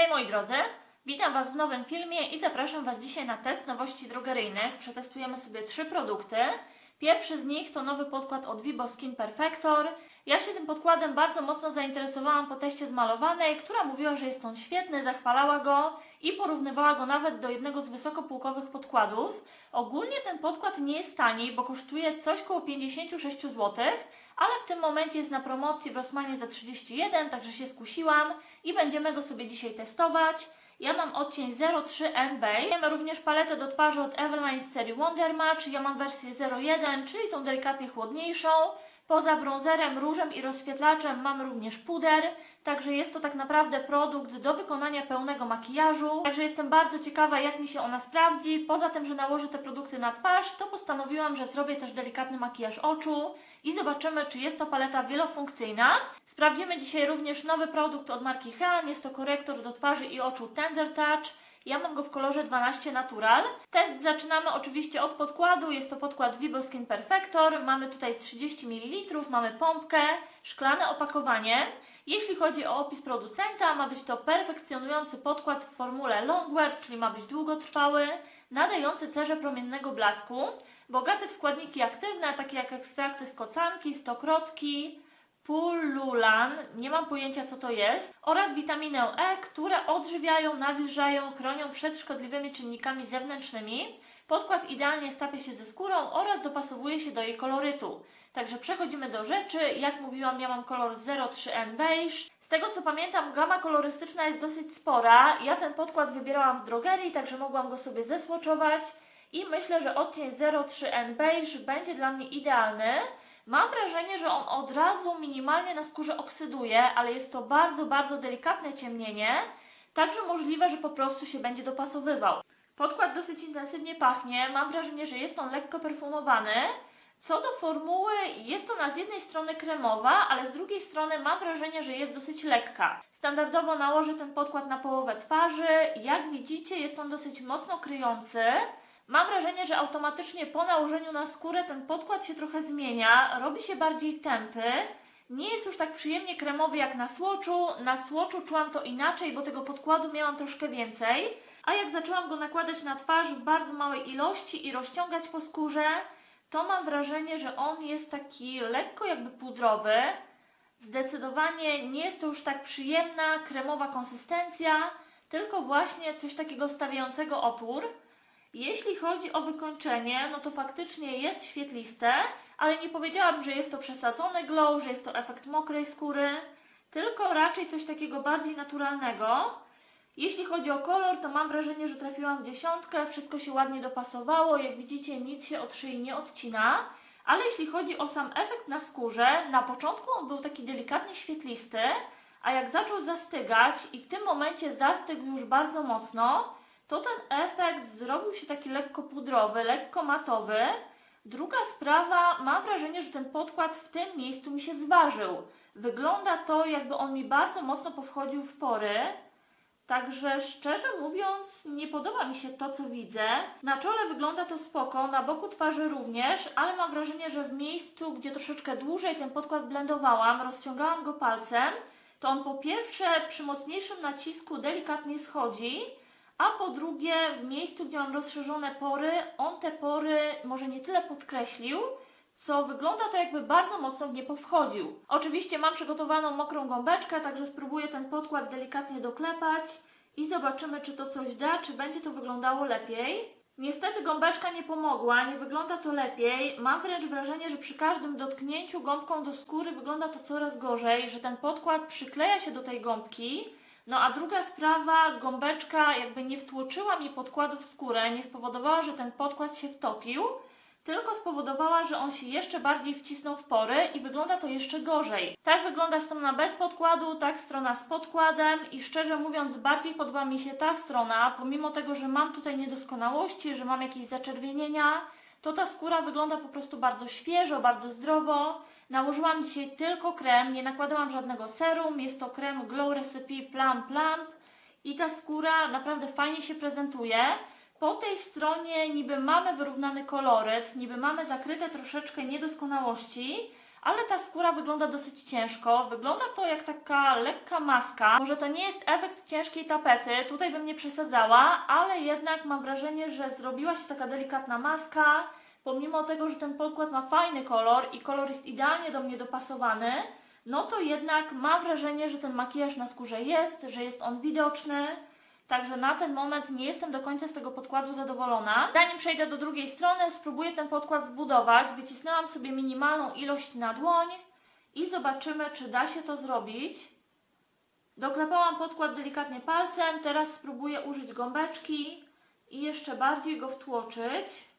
Hej moi drodzy, witam Was w nowym filmie i zapraszam Was dzisiaj na test nowości drogeryjnych. Przetestujemy sobie trzy produkty. Pierwszy z nich to nowy podkład od Vibo Skin Perfector. Ja się tym podkładem bardzo mocno zainteresowałam po teście zmalowanej, która mówiła, że jest on świetny, zachwalała go i porównywała go nawet do jednego z wysokopółkowych podkładów. Ogólnie ten podkład nie jest tani, bo kosztuje coś koło 56 zł, ale w tym momencie jest na promocji w Rossmanie za 31, także się skusiłam i będziemy go sobie dzisiaj testować. Ja mam odcień 03 NB. Mamy również paletę do twarzy od Eveline z serii Wonder Match. Ja mam wersję 01, czyli tą delikatnie chłodniejszą. Poza bronzerem, różem i rozświetlaczem mam również puder, także jest to tak naprawdę produkt do wykonania pełnego makijażu. Także jestem bardzo ciekawa, jak mi się ona sprawdzi. Poza tym, że nałożę te produkty na twarz, to postanowiłam, że zrobię też delikatny makijaż oczu i zobaczymy, czy jest to paleta wielofunkcyjna. Sprawdzimy dzisiaj również nowy produkt od marki Hean. Jest to korektor do twarzy i oczu Tender Touch. Ja mam go w kolorze 12 Natural. Test zaczynamy oczywiście od podkładu. Jest to podkład Vibo Skin Perfector. Mamy tutaj 30 ml, mamy pompkę, szklane opakowanie. Jeśli chodzi o opis producenta, ma być to perfekcjonujący podkład w formule Longwear, czyli ma być długotrwały, nadający cerze promiennego blasku, bogaty w składniki aktywne, takie jak ekstrakty z kocanki, stokrotki, pullulan, nie mam pojęcia co to jest, oraz witaminę E, które odżywiają, nawilżają, chronią przed szkodliwymi czynnikami zewnętrznymi. Podkład idealnie stapia się ze skórą oraz dopasowuje się do jej kolorytu. Także przechodzimy do rzeczy. Jak mówiłam, ja mam kolor 03N Beige. Z tego co pamiętam, gama kolorystyczna jest dosyć spora. Ja ten podkład wybierałam w drogerii, także mogłam go sobie zesłoczować. I myślę, że odcień 03N Beige będzie dla mnie idealny. Mam wrażenie, że on od razu minimalnie na skórze oksyduje, ale jest to bardzo, bardzo delikatne ciemnienie, także możliwe, że po prostu się będzie dopasowywał. Podkład dosyć intensywnie pachnie, mam wrażenie, że jest on lekko perfumowany. Co do formuły, jest ona z jednej strony kremowa, ale z drugiej strony mam wrażenie, że jest dosyć lekka. Standardowo nałożę ten podkład na połowę twarzy. Jak widzicie, jest on dosyć mocno kryjący. Mam wrażenie, że automatycznie po nałożeniu na skórę ten podkład się trochę zmienia, robi się bardziej tępy. Nie jest już tak przyjemnie kremowy jak na słoczu. Na słoczu czułam to inaczej, bo tego podkładu miałam troszkę więcej. A jak zaczęłam go nakładać na twarz w bardzo małej ilości i rozciągać po skórze, to mam wrażenie, że on jest taki lekko jakby pudrowy. Zdecydowanie nie jest to już tak przyjemna, kremowa konsystencja, tylko właśnie coś takiego stawiającego opór. Jeśli chodzi o wykończenie, no to faktycznie jest świetliste, ale nie powiedziałabym, że jest to przesadzony glow, że jest to efekt mokrej skóry, tylko raczej coś takiego bardziej naturalnego. Jeśli chodzi o kolor, to mam wrażenie, że trafiłam w dziesiątkę, wszystko się ładnie dopasowało, jak widzicie nic się od szyi nie odcina. Ale jeśli chodzi o sam efekt na skórze, na początku on był taki delikatnie świetlisty, a jak zaczął zastygać i w tym momencie zastygł już bardzo mocno, to ten efekt zrobił się taki lekko pudrowy, lekko matowy. Druga sprawa, mam wrażenie, że ten podkład w tym miejscu mi się zważył. Wygląda to, jakby on mi bardzo mocno powchodził w pory. Także szczerze mówiąc, nie podoba mi się to, co widzę. Na czole wygląda to spoko, na boku twarzy również, ale mam wrażenie, że w miejscu, gdzie troszeczkę dłużej ten podkład blendowałam, rozciągałam go palcem, to on po pierwsze przy mocniejszym nacisku delikatnie schodzi, a po drugie w miejscu, gdzie mam rozszerzone pory, on te pory może nie tyle podkreślił, co wygląda to jakby bardzo mocno w nie powchodził. Oczywiście mam przygotowaną mokrą gąbeczkę, także spróbuję ten podkład delikatnie doklepać i zobaczymy, czy to coś da, czy będzie to wyglądało lepiej. Niestety gąbeczka nie pomogła, nie wygląda to lepiej. Mam wręcz wrażenie, że przy każdym dotknięciu gąbką do skóry wygląda to coraz gorzej, że ten podkład przykleja się do tej gąbki. No a druga sprawa, gąbeczka jakby nie wtłoczyła mi podkładu w skórę, nie spowodowała, że ten podkład się wtopił, tylko spowodowała, że on się jeszcze bardziej wcisnął w pory i wygląda to jeszcze gorzej. Tak wygląda strona bez podkładu, tak strona z podkładem i szczerze mówiąc bardziej podoba mi się ta strona, pomimo tego, że mam tutaj niedoskonałości, że mam jakieś zaczerwienienia, to ta skóra wygląda po prostu bardzo świeżo, bardzo zdrowo. Nałożyłam dzisiaj tylko krem, nie nakładałam żadnego serum, jest to krem Glow Recipe Plum Plump i ta skóra naprawdę fajnie się prezentuje. Po tej stronie niby mamy wyrównany koloryt, niby mamy zakryte troszeczkę niedoskonałości, ale ta skóra wygląda dosyć ciężko. Wygląda to jak taka lekka maska. Może to nie jest efekt ciężkiej tapety, tutaj bym nie przesadzała, ale jednak mam wrażenie, że zrobiła się taka delikatna maska. Pomimo tego, że ten podkład ma fajny kolor i kolor jest idealnie do mnie dopasowany, no to jednak mam wrażenie, że ten makijaż na skórze jest, że jest on widoczny. Także na ten moment nie jestem do końca z tego podkładu zadowolona. Zanim przejdę do drugiej strony, spróbuję ten podkład zbudować. Wycisnęłam sobie minimalną ilość na dłoń i zobaczymy, czy da się to zrobić. Doklepałam podkład delikatnie palcem, teraz spróbuję użyć gąbeczki i jeszcze bardziej go wtłoczyć.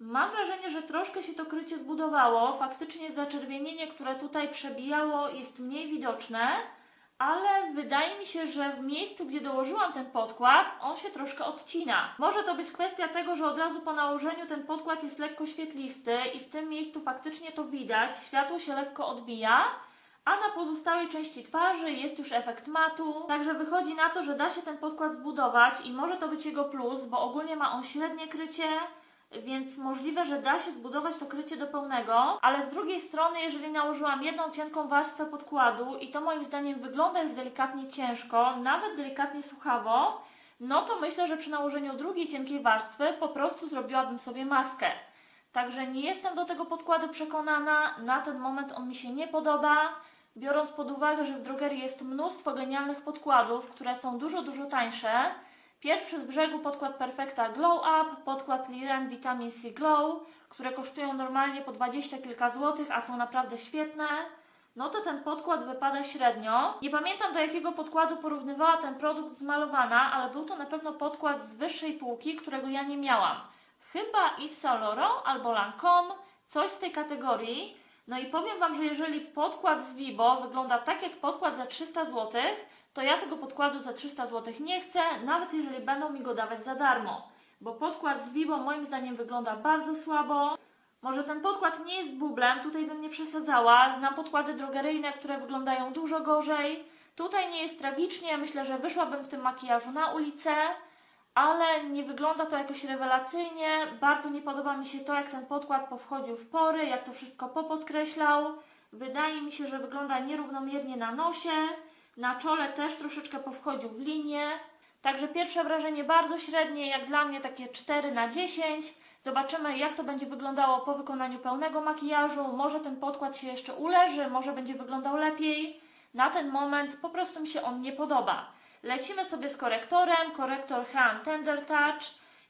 Mam wrażenie, że troszkę się to krycie zbudowało. Faktycznie zaczerwienienie, które tutaj przebijało, jest mniej widoczne, ale wydaje mi się, że w miejscu, gdzie dołożyłam ten podkład, on się troszkę odcina. Może to być kwestia tego, że od razu po nałożeniu ten podkład jest lekko świetlisty i w tym miejscu faktycznie to widać, światło się lekko odbija. A na pozostałej części twarzy jest już efekt matu, także wychodzi na to, że da się ten podkład zbudować i może to być jego plus, bo ogólnie ma on średnie krycie, więc możliwe, że da się zbudować to krycie do pełnego, ale z drugiej strony, jeżeli nałożyłam jedną cienką warstwę podkładu i to moim zdaniem wygląda już delikatnie ciężko, nawet delikatnie suchawo, no to myślę, że przy nałożeniu drugiej cienkiej warstwy po prostu zrobiłabym sobie maskę. Także nie jestem do tego podkładu przekonana, na ten moment on mi się nie podoba. Biorąc pod uwagę, że w drogerii jest mnóstwo genialnych podkładów, które są dużo, dużo tańsze, Pierwszy z brzegu podkład Perfecta Glow Up, podkład Liren Vitamin C Glow, które kosztują normalnie po 20 kilka złotych, a są naprawdę świetne. No to ten podkład wypada średnio. Nie pamiętam do jakiego podkładu porównywała ten produkt z Malowana, ale był to na pewno podkład z wyższej półki, którego ja nie miałam. Chyba Yves Saint Laurent albo Lancome, coś z tej kategorii. No i powiem Wam, że jeżeli podkład z Vibo wygląda tak jak podkład za 300 zł, to ja tego podkładu za 300 zł nie chcę, nawet jeżeli będą mi go dawać za darmo. Bo podkład z Vibo moim zdaniem wygląda bardzo słabo. Może ten podkład nie jest bublem, tutaj bym nie przesadzała. Znam podkłady drogeryjne, które wyglądają dużo gorzej. Tutaj nie jest tragicznie, myślę, że wyszłabym w tym makijażu na ulicę, ale nie wygląda to jakoś rewelacyjnie. Bardzo nie podoba mi się to, jak ten podkład powchodził w pory, jak to wszystko popodkreślał. Wydaje mi się, że wygląda nierównomiernie na nosie. Na czole też troszeczkę powchodził w linię. Także pierwsze wrażenie bardzo średnie, jak dla mnie takie 4 na 10. Zobaczymy, jak to będzie wyglądało po wykonaniu pełnego makijażu. Może ten podkład się jeszcze uleży, może będzie wyglądał lepiej. Na ten moment po prostu mi się on nie podoba. Lecimy sobie z korektorem. Korektor Han Tender Touch.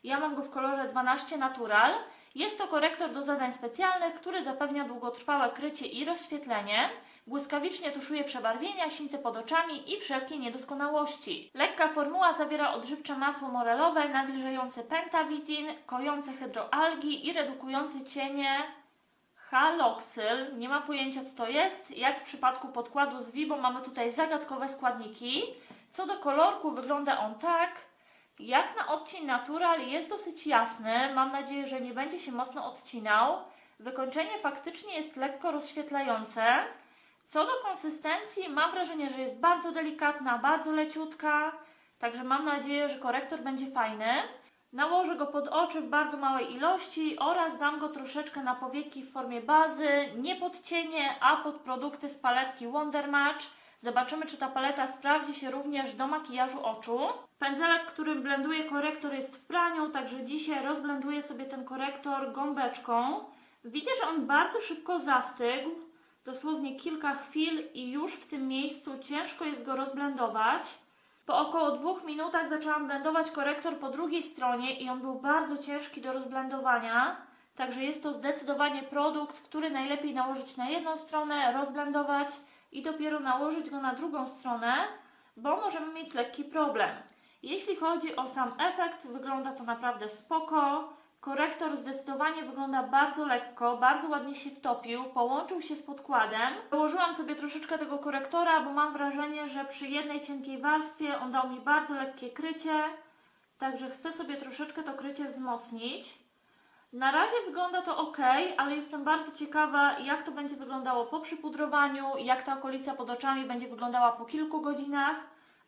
Ja mam go w kolorze 12 Natural. Jest to korektor do zadań specjalnych, który zapewnia długotrwałe krycie i rozświetlenie. Błyskawicznie tuszuje przebarwienia, sińce pod oczami i wszelkie niedoskonałości. Lekka formuła zawiera odżywcze masło morelowe, nawilżające pentavitin, kojące hydroalgi i redukujące cienie haloksyl. Nie ma pojęcia co to jest. Jak w przypadku podkładu z Vibo mamy tutaj zagadkowe składniki. Co do kolorku wygląda on tak. Jak na odcień Natural jest dosyć jasny. Mam nadzieję, że nie będzie się mocno odcinał. Wykończenie faktycznie jest lekko rozświetlające. Co do konsystencji, mam wrażenie, że jest bardzo delikatna, bardzo leciutka. Także mam nadzieję, że korektor będzie fajny. Nałożę go pod oczy w bardzo małej ilości oraz dam go troszeczkę na powieki w formie bazy, nie pod cienie, a pod produkty z paletki Wonder Match. Zobaczymy, czy ta paleta sprawdzi się również do makijażu oczu. Pędzelek, którym blenduję korektor jest w praniu, także dzisiaj rozblenduję sobie ten korektor gąbeczką. Widzę, że on bardzo szybko zastygł, dosłownie kilka chwil i już w tym miejscu ciężko jest go rozblendować. Po około dwóch minutach zaczęłam blendować korektor po drugiej stronie i on był bardzo ciężki do rozblendowania. Także jest to zdecydowanie produkt, który najlepiej nałożyć na jedną stronę, rozblendować i dopiero nałożyć go na drugą stronę, bo możemy mieć lekki problem. Jeśli chodzi o sam efekt, wygląda to naprawdę spoko. Korektor zdecydowanie wygląda bardzo lekko, bardzo ładnie się wtopił, połączył się z podkładem. Dołożyłam sobie troszeczkę tego korektora, bo mam wrażenie, że przy jednej cienkiej warstwie on dał mi bardzo lekkie krycie, także chcę sobie troszeczkę to krycie wzmocnić. Na razie wygląda to ok, ale jestem bardzo ciekawa, jak to będzie wyglądało po przypudrowaniu, jak ta okolica pod oczami będzie wyglądała po kilku godzinach.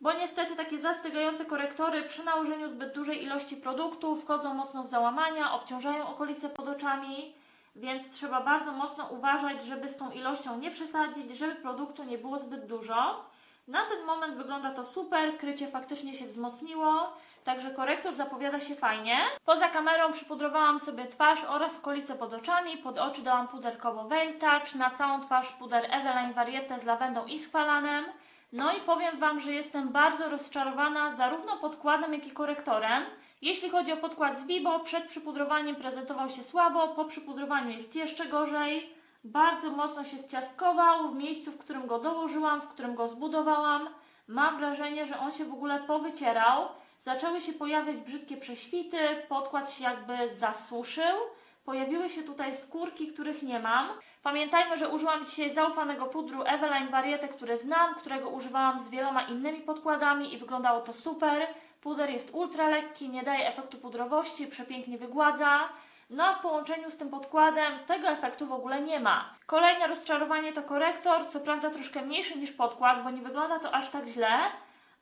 Bo niestety takie zastygające korektory przy nałożeniu zbyt dużej ilości produktu wchodzą mocno w załamania, obciążają okolice pod oczami, więc trzeba bardzo mocno uważać, żeby z tą ilością nie przesadzić, żeby produktu nie było zbyt dużo. Na ten moment wygląda to super, krycie faktycznie się wzmocniło, także korektor zapowiada się fajnie. Poza kamerą przypudrowałam sobie twarz oraz okolice pod oczami, pod oczy dałam puder Kobo Veil Touch, na całą twarz puder Eveline Variete z lawendą i skwalanem. No i powiem Wam, że jestem bardzo rozczarowana zarówno podkładem, jak i korektorem. Jeśli chodzi o podkład z Vibo, przed przypudrowaniem prezentował się słabo, po przypudrowaniu jest jeszcze gorzej. Bardzo mocno się zciastkował w miejscu, w którym go dołożyłam, w którym go zbudowałam. Mam wrażenie, że on się w ogóle powycierał. Zaczęły się pojawiać brzydkie prześwity, podkład się jakby zasuszył. Pojawiły się tutaj skórki, których nie mam. Pamiętajmy, że użyłam dzisiaj zaufanego pudru Eveline Variete, który znam, którego używałam z wieloma innymi podkładami i wyglądało to super. Puder jest ultra lekki, nie daje efektu pudrowości, przepięknie wygładza. No a w połączeniu z tym podkładem tego efektu w ogóle nie ma. Kolejne rozczarowanie to korektor, co prawda troszkę mniejszy niż podkład, bo nie wygląda to aż tak źle,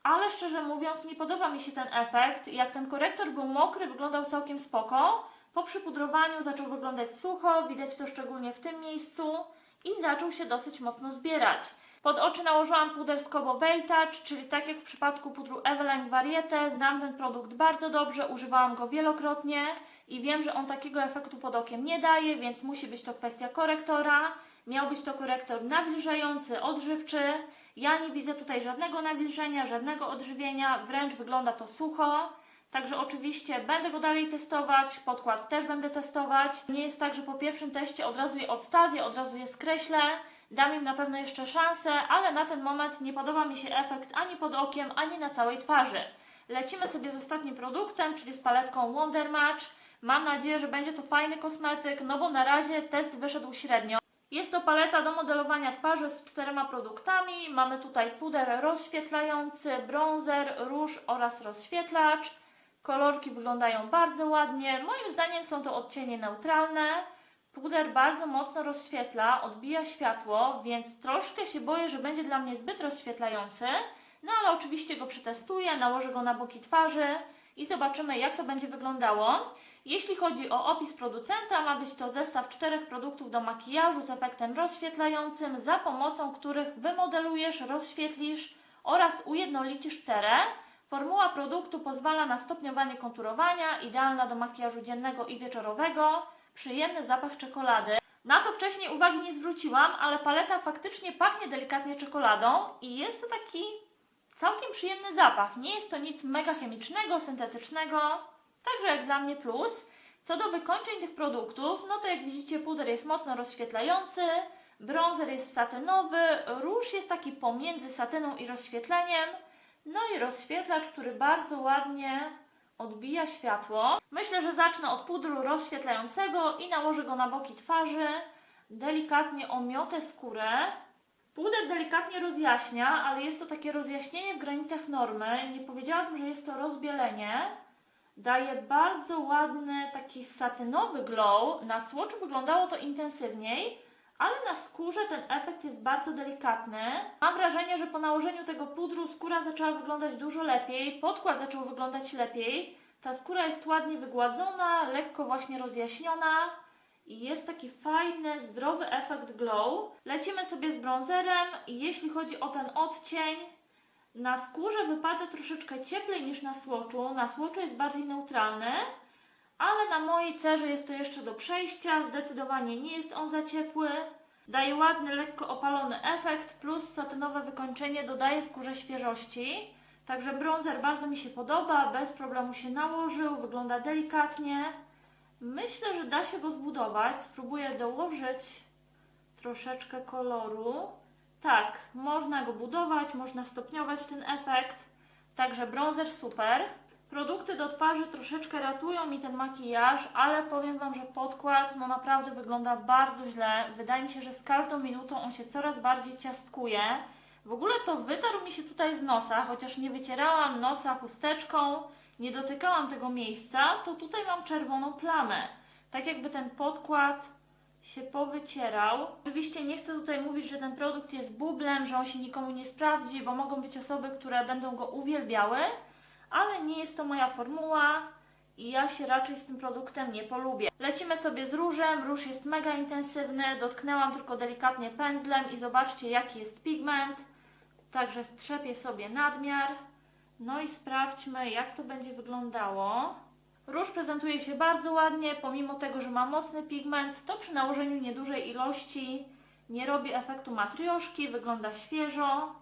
ale szczerze mówiąc nie podoba mi się ten efekt. Jak ten korektor był mokry, wyglądał całkiem spoko. Po przypudrowaniu zaczął wyglądać sucho, widać to szczególnie w tym miejscu i zaczął się dosyć mocno zbierać. Pod oczy nałożyłam puder z Kobo Touch, czyli tak jak w przypadku pudru Eveline Variete, znam ten produkt bardzo dobrze, używałam go wielokrotnie i wiem, że on takiego efektu pod okiem nie daje, więc musi być to kwestia korektora. Miał być to korektor nawilżający, odżywczy. Ja nie widzę tutaj żadnego nawilżenia, żadnego odżywienia, wręcz wygląda to sucho. Także oczywiście będę go dalej testować, podkład też będę testować. Nie jest tak, że po pierwszym teście od razu je odstawię, od razu je skreślę. Dam im na pewno jeszcze szansę, ale na ten moment nie podoba mi się efekt ani pod okiem, ani na całej twarzy. Lecimy sobie z ostatnim produktem, czyli z paletką Wonder Match. Mam nadzieję, że będzie to fajny kosmetyk, no bo na razie test wyszedł średnio. Jest to paleta do modelowania twarzy z czterema produktami. Mamy tutaj puder rozświetlający, bronzer, róż oraz rozświetlacz. Kolorki wyglądają bardzo ładnie. Moim zdaniem są to odcienie neutralne. Puder bardzo mocno rozświetla, odbija światło, więc troszkę się boję, że będzie dla mnie zbyt rozświetlający. No ale oczywiście go przetestuję, nałożę go na boki twarzy i zobaczymy jak to będzie wyglądało. Jeśli chodzi o opis producenta, ma być to zestaw czterech produktów do makijażu z efektem rozświetlającym, za pomocą których wymodelujesz, rozświetlisz oraz ujednolicisz cerę. Formuła produktu pozwala na stopniowanie konturowania, idealna do makijażu dziennego i wieczorowego, przyjemny zapach czekolady. Na to wcześniej uwagi nie zwróciłam, ale paleta faktycznie pachnie delikatnie czekoladą i jest to taki całkiem przyjemny zapach. Nie jest to nic mega chemicznego, syntetycznego, także jak dla mnie plus. Co do wykończeń tych produktów, no to jak widzicie puder jest mocno rozświetlający, bronzer jest satynowy, róż jest taki pomiędzy satyną i rozświetleniem, no i rozświetlacz, który bardzo ładnie odbija światło. Myślę, że zacznę od pudru rozświetlającego i nałożę go na boki twarzy. Delikatnie omiotę skórę. Puder delikatnie rozjaśnia, ale jest to takie rozjaśnienie w granicach normy. Nie powiedziałabym, że jest to rozbielenie. Daje bardzo ładny, taki satynowy glow. Na słoczu wyglądało to intensywniej, ale na skórze ten efekt jest bardzo delikatny. Mam wrażenie, że po nałożeniu tego pudru skóra zaczęła wyglądać dużo lepiej, podkład zaczął wyglądać lepiej. Ta skóra jest ładnie wygładzona, lekko właśnie rozjaśniona i jest taki fajny, zdrowy efekt glow. Lecimy sobie z bronzerem i jeśli chodzi o ten odcień, na skórze wypada troszeczkę cieplej niż na słoczu. Na słoczu jest bardziej neutralny, ale na mojej cerze jest to jeszcze do przejścia. Zdecydowanie nie jest on za ciepły. Daje ładny, lekko opalony efekt, plus satynowe wykończenie dodaje skórze świeżości. Także bronzer bardzo mi się podoba, bez problemu się nałożył, wygląda delikatnie. Myślę, że da się go zbudować. Spróbuję dołożyć troszeczkę koloru. Tak, można go budować, można stopniować ten efekt. Także bronzer super. Produkty do twarzy troszeczkę ratują mi ten makijaż, ale powiem Wam, że podkład no naprawdę wygląda bardzo źle. Wydaje mi się, że z każdą minutą on się coraz bardziej ciastkuje. W ogóle to wytarł mi się tutaj z nosa, chociaż nie wycierałam nosa chusteczką, nie dotykałam tego miejsca, to tutaj mam czerwoną plamę. Tak jakby ten podkład się powycierał. Oczywiście nie chcę tutaj mówić, że ten produkt jest bublem, że on się nikomu nie sprawdzi, bo mogą być osoby, które będą go uwielbiały, ale nie jest to moja formuła i ja się raczej z tym produktem nie polubię. Lecimy sobie z różem, róż jest mega intensywny, dotknęłam tylko delikatnie pędzlem i zobaczcie jaki jest pigment. Także strzepię sobie nadmiar. No i sprawdźmy jak to będzie wyglądało. Róż prezentuje się bardzo ładnie, pomimo tego, że ma mocny pigment, to przy nałożeniu niedużej ilości nie robi efektu matrioszki, wygląda świeżo.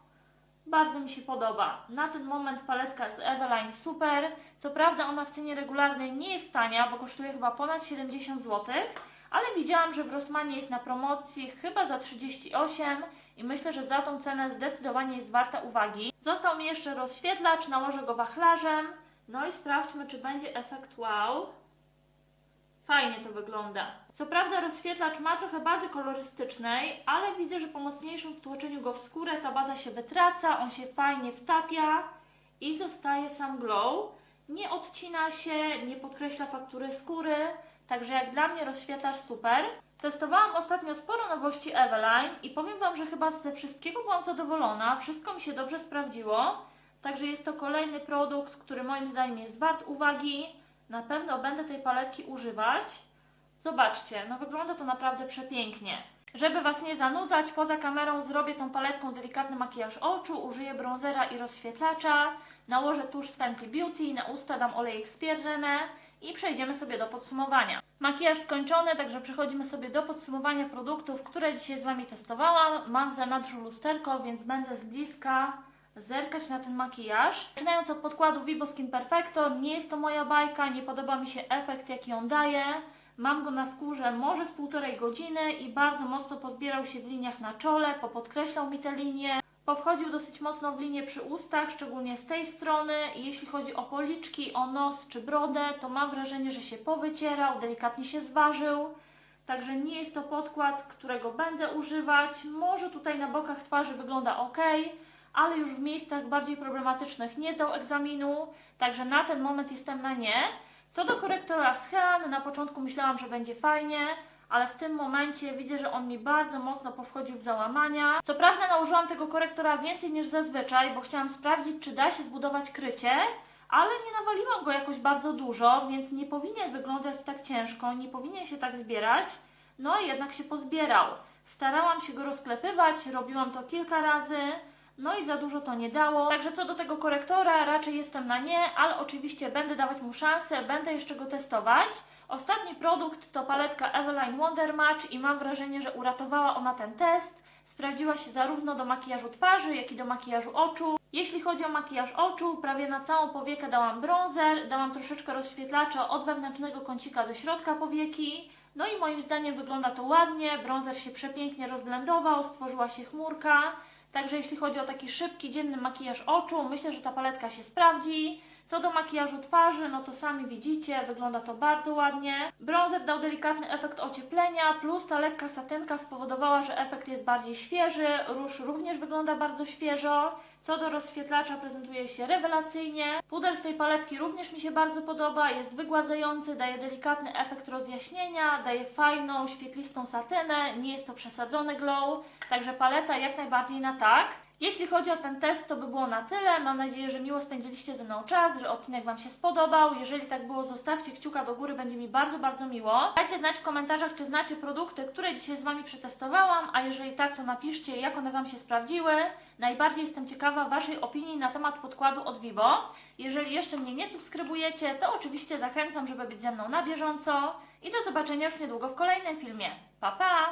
Bardzo mi się podoba. Na ten moment paletka z Eveline super. Co prawda ona w cenie regularnej nie jest tania, bo kosztuje chyba ponad 70 zł, ale widziałam, że w Rossmanie jest na promocji chyba za 38 i myślę, że za tą cenę zdecydowanie jest warta uwagi. Został mi jeszcze rozświetlacz, nałożę go wachlarzem. No i sprawdźmy, czy będzie efekt wow. Fajnie to wygląda. Co prawda rozświetlacz ma trochę bazy kolorystycznej, ale widzę, że po mocniejszym wtłoczeniu go w skórę ta baza się wytraca, on się fajnie wtapia i zostaje sam glow. Nie odcina się, nie podkreśla faktury skóry, także jak dla mnie rozświetlacz super. Testowałam ostatnio sporo nowości Eveline i powiem Wam, że chyba ze wszystkiego byłam zadowolona, wszystko mi się dobrze sprawdziło. Także jest to kolejny produkt, który moim zdaniem jest wart uwagi. Na pewno będę tej paletki używać. Zobaczcie, no wygląda to naprawdę przepięknie. Żeby Was nie zanudzać, poza kamerą zrobię tą paletką delikatny makijaż oczu, użyję bronzera i rozświetlacza, nałożę tusz z Fenty Beauty, na usta dam olejek z Pierrenne i przejdziemy sobie do podsumowania. Makijaż skończony, także przechodzimy sobie do podsumowania produktów, które dzisiaj z Wami testowałam. Mam w zanadrzu lusterko, więc będę z bliska zerkać na ten makijaż. Zaczynając od podkładu Vibo Skin Perfector, nie jest to moja bajka, nie podoba mi się efekt jaki on daje. Mam go na skórze może z półtorej godziny i bardzo mocno pozbierał się w liniach na czole, popodkreślał mi te linie. Powchodził dosyć mocno w linię przy ustach, szczególnie z tej strony. Jeśli chodzi o policzki, o nos czy brodę, to mam wrażenie, że się powycierał, delikatnie się zważył. Także nie jest to podkład, którego będę używać. Może tutaj na bokach twarzy wygląda ok, ale już w miejscach bardziej problematycznych nie zdał egzaminu, także na ten moment jestem na nie. Co do korektora z Hean, na początku myślałam, że będzie fajnie, ale w tym momencie widzę, że on mi bardzo mocno powchodził w załamania. Co prawda nałożyłam tego korektora więcej niż zazwyczaj, bo chciałam sprawdzić, czy da się zbudować krycie, ale nie nawaliłam go jakoś bardzo dużo, więc nie powinien wyglądać tak ciężko, nie powinien się tak zbierać. No i jednak się pozbierał. Starałam się go rozklepywać, robiłam to kilka razy. No i za dużo to nie dało. Także co do tego korektora, raczej jestem na nie, ale oczywiście będę dawać mu szansę, będę jeszcze go testować. Ostatni produkt to paletka Eveline Wonder Match i mam wrażenie, że uratowała ona ten test. Sprawdziła się zarówno do makijażu twarzy, jak i do makijażu oczu. Jeśli chodzi o makijaż oczu, prawie na całą powiekę dałam bronzer, dałam troszeczkę rozświetlacza od wewnętrznego kącika do środka powieki. No i moim zdaniem wygląda to ładnie, bronzer się przepięknie rozblendował, stworzyła się chmurka. Także jeśli chodzi o taki szybki, dzienny makijaż oczu, myślę, że ta paletka się sprawdzi. Co do makijażu twarzy, no to sami widzicie, wygląda to bardzo ładnie. Bronzer dał delikatny efekt ocieplenia, plus ta lekka satynka spowodowała, że efekt jest bardziej świeży. Róż również wygląda bardzo świeżo. Co do rozświetlacza, prezentuje się rewelacyjnie. Puder z tej paletki również mi się bardzo podoba, jest wygładzający, daje delikatny efekt rozjaśnienia, daje fajną, świetlistą satynę, nie jest to przesadzony glow, także paleta jak najbardziej na tak. Jeśli chodzi o ten test, to by było na tyle. Mam nadzieję, że miło spędziliście ze mną czas, że odcinek Wam się spodobał. Jeżeli tak było, zostawcie kciuka do góry, będzie mi bardzo, bardzo miło. Dajcie znać w komentarzach, czy znacie produkty, które dzisiaj z Wami przetestowałam, a jeżeli tak, to napiszcie, jak one Wam się sprawdziły. Najbardziej jestem ciekawa Waszej opinii na temat podkładu od Vivo. Jeżeli jeszcze mnie nie subskrybujecie, to oczywiście zachęcam, żeby być ze mną na bieżąco. I do zobaczenia już niedługo w kolejnym filmie. Pa, pa!